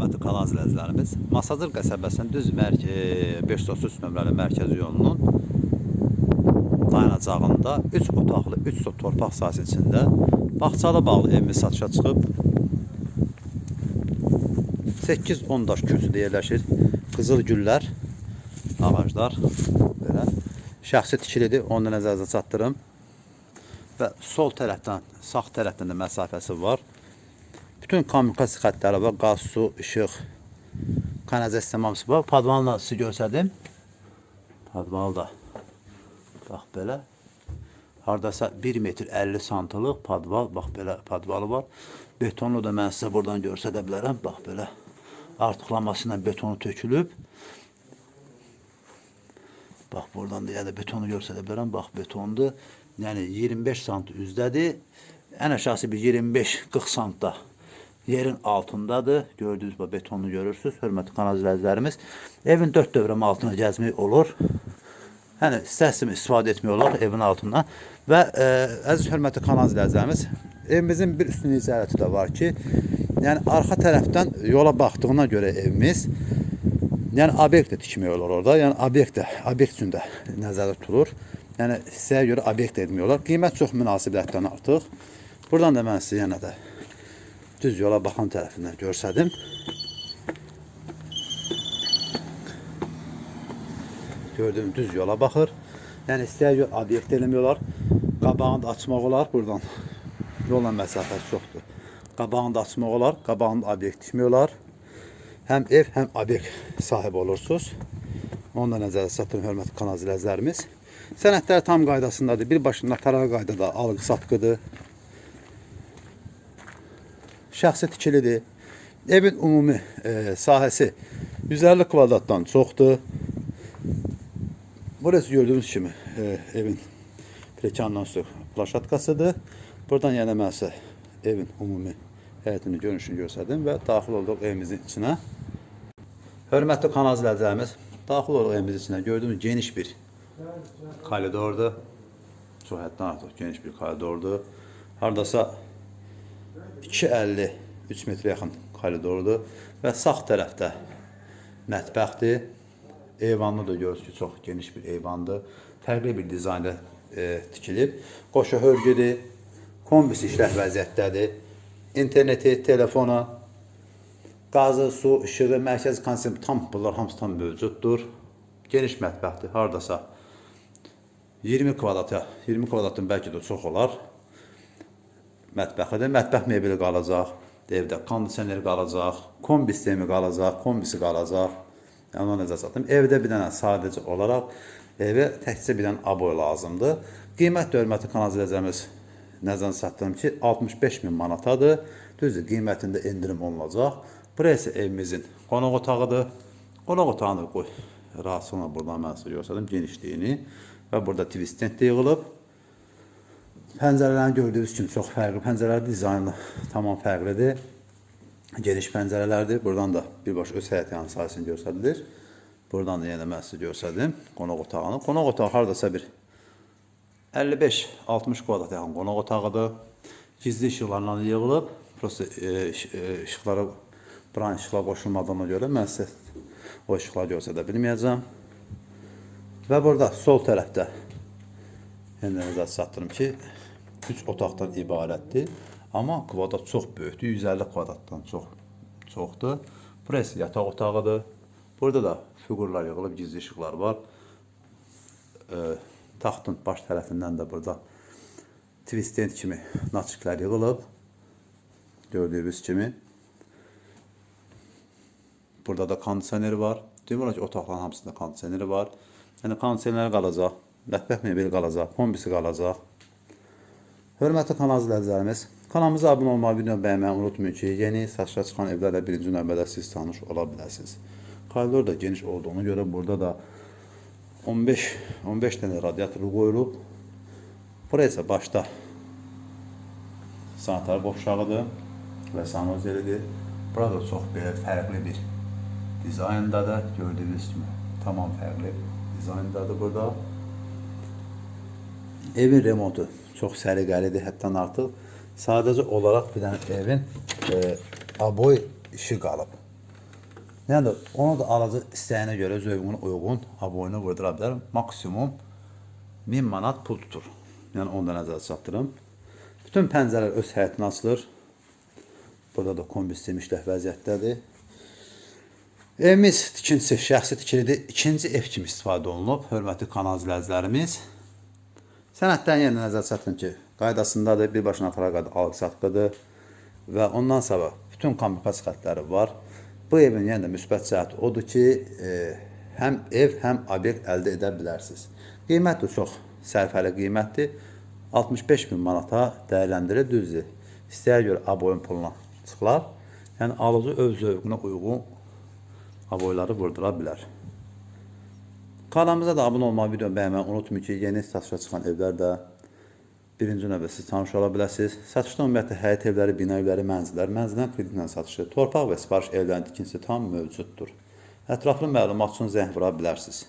hörmətli kanal izləyicilərimiz, Masazır qəsəbəsinin düz mərk e, 533 nömrəli mərkəzi yolunun dayanacağında 3 otaqlı, 3 sot torpaq sahəsi içində bağçalı bağlı evimiz satışa çıxıb 8-10 daş kürsüdə yerləşir. Qızıl güllər, ağaclar belə şəxsi tikilidir. Onu da çatdırım. Və sol tərəfdən, sağ tərəfdən də məsafəsi var. Bütün kommunikasiya xəttləri var. Qaz, su, işıq, kanalizasiya hamısı var. Padvanla sizi göstərdim. Padval da bax belə. Hardasa 1 metr 50 santlıq padval, bax belə padvalı var. Betonlu da mən sizə buradan göstərə bilərəm. Bax belə artıqlaması ilə betonu tökülüb. Bax buradan da ya da betonu göstərə bilərəm. Bax betondur. Yəni 25 sant üzdədir. Ən aşağısı bir 25-40 santda yerin altındadır. Gördüyünüz bu betonu görürsüz. Hörmətli kanal izləyicilərimiz. Evin dörd dövrəmə altına gəzmək olur. Yəni istəsəm istifadə etmək olar evin altından. Və e, əziz hörmətli kanal izləyicilərimiz, evimizin bir üstün icazəti də var ki, yəni arxa tərəfdən yola baxdığına görə evimiz Yəni obyekt də tikmək orada. Yəni obyekt də, obyekt üçün də nəzərdə tutulur. Yəni hissəyə görə obyekt olar. Qiymət çox münasibətdən artıq. Buradan da mən sizə yenə də düz yola baxan tərəfindən görsədim. Gördüyüm düz yola baxır. Yəni istəyə görə obyekt eləmək olar. Qabağını da açmaq olar buradan. Yolla məsafəsi çoxdur. Qabağını da açmaq olar, qabağını da obyekt tikmək. Həm ev, həm obyekt sahibi olursunuz. Onu da nəzərdə çatdırın hörmətli kanal izləyicilərimiz. Sənədlər tam qaydasındadır. Birbaşa notarial qaydada alqı satqıdır. Şəxsi tikilidir. Evin ümumi e, sahəsi 150 kvadratdan çoxdur. Burası gördüğünüz kimi e, evin prekandan üstü plaşatkasıdır. Buradan yenə mən evin ümumi həyətini görünüşünü göstərdim və daxil olduq evimizin içinə. Hörmətli kanal izləyicilərimiz, daxil olduq evimizin içinə. Gördüyünüz geniş bir koridordur. Çox həddən artıq geniş bir koridordur. Hardasa 2.50 3 metrə yaxın koridordur və sağ tərəfdə mətbəxdir. Eyvanlı da görürsünüz ki, çox geniş bir eyvandır. Fərqli bir dizaynda e, tikilib. Qoşa hörgüdür. Kombisi işləh vəziyyətdədir. İnterneti, telefonu, qazı, su, işığı, mərkəzi konsept tam bunlar hamısı tam mövcuddur. Geniş mətbəxdir. Hardasa 20 kvadrata, 20 kvadratdan bəlkə də çox olar. Mətbəxidir. Mətbəx mebeli qalacaq. Evdə kondisioner qalacaq. Kombi sistemi qalacaq. Kombisi qalacaq. Yəni ona nəzər çatdım. Evdə bir dənə sadəcə olaraq evə təkcə bir dənə aboy lazımdır. Qiymət hörmətli kanal izləyicilərimiz nəzərə çatdırım ki, 65 min manatadır. Düzdür, qiymətində endirim olunacaq. Bura isə evimizin qonaq otağıdır. Qonaq otağını qoy. Rahatsızlıqla buradan mən sizə göstərdim genişliyini və burada TV stand də yığılıb. Pəncərələrini gördüyünüz kimi çox fərqli. Pəncərələr dizaynı tamam fərqlidir. Geniş pəncərələrdir. Buradan da birbaşa öz həyət yanı sahəsini göstərilir. Buradan da yenə mən sizə qonaq otağını. Qonaq otağı hardasa bir 55-60 kvadrat yaxın qonaq otağıdır. Gizli işıqlarla yığılıb. Prosta e, e, işıqlara buran işıqlar qoşulmadığına görə mən sizə o işıqları göstərə bilməyəcəm. Və burada sol tərəfdə yenə nəzər çatdırım ki, 3 otaqdan ibarətdir. Amma kvadrat çox böyükdür. 150 kvadratdan çox çoxdur. Burası yataq otağıdır. Burada da fiqurlar yığılıb, gizli işıqlar var. E, taxtın baş tərəfindən də burada twist kimi naçiklər yığılıb. Gördüyünüz kimi. Burada da kondisioner var. Demək ki, otaqların hamısında kondisioneri var. Yəni kondisioner qalacaq, mətbəx mebeli qalacaq, kombisi qalacaq. Hörmətli kanal izləyicilərimiz, kanalımıza abunə olmağı, videonu bəyənməyi unutmayın ki, yeni satışa çıxan evlərlə birinci növbədə siz tanış ola biləsiniz. Koridor da geniş olduğuna görə burada da 15 15 dənə radiator qoyulub. Bura isə başda sanitar qovşağıdır və sanozelidir. Burada çox belə fərqli bir dizayndadır. Gördüyünüz kimi tamam fərqli dizayndadır burada. Evin remontu çox səliqəlidir, həddən artıq. Sadəcə olaraq bir dənə evin e, aboy işi qalıb. Yəni onu da alıcı istəyinə görə zövqünə uyğun aboyunu vurdura bilər. Maksimum 1000 manat pul tutur. Yəni onu da nəzərə çatdırım. Bütün pəncərələr öz həyətini açılır. Burada da kombi sistemi işləh vəziyyətdədir. Evimiz tikintisi şəxsi tikilidir. İkinci ev kimi istifadə olunub. Hörmətli kanal izləyicilərimiz. Sənəddən yenə nəzər çatdırın ki, qaydasındadır. Birbaşına fəraqadı alıq-satqıdır. Və ondan sonra bütün kommunikasiya xətləri var. Bu evin yenə də müsbət cəhəti odur ki, e, həm ev, həm obyekt əldə edə bilərsiniz. Qiymət də çox sərfəli qiymətdir. 65 bin manata dəyərləndirir düzdür. İstəyə görə aboyun puluna çıxılar. Yəni alıcı öz zövqünə uyğun aboyları vurdura bilər. Kanalımıza da abunə olmağı, video bəyənməyi unutmayın ki, yeni satışa çıxan evlər də birinci növbədə siz tanış ola biləsiniz. Satışda ümumiyyətlə həyət evləri, bina evləri, mənzillər, mənzildən kreditlə satışı, torpaq və sifariş evlərinin tikintisi tam mövcuddur. Ətraflı məlumat üçün zəng vura bilərsiniz.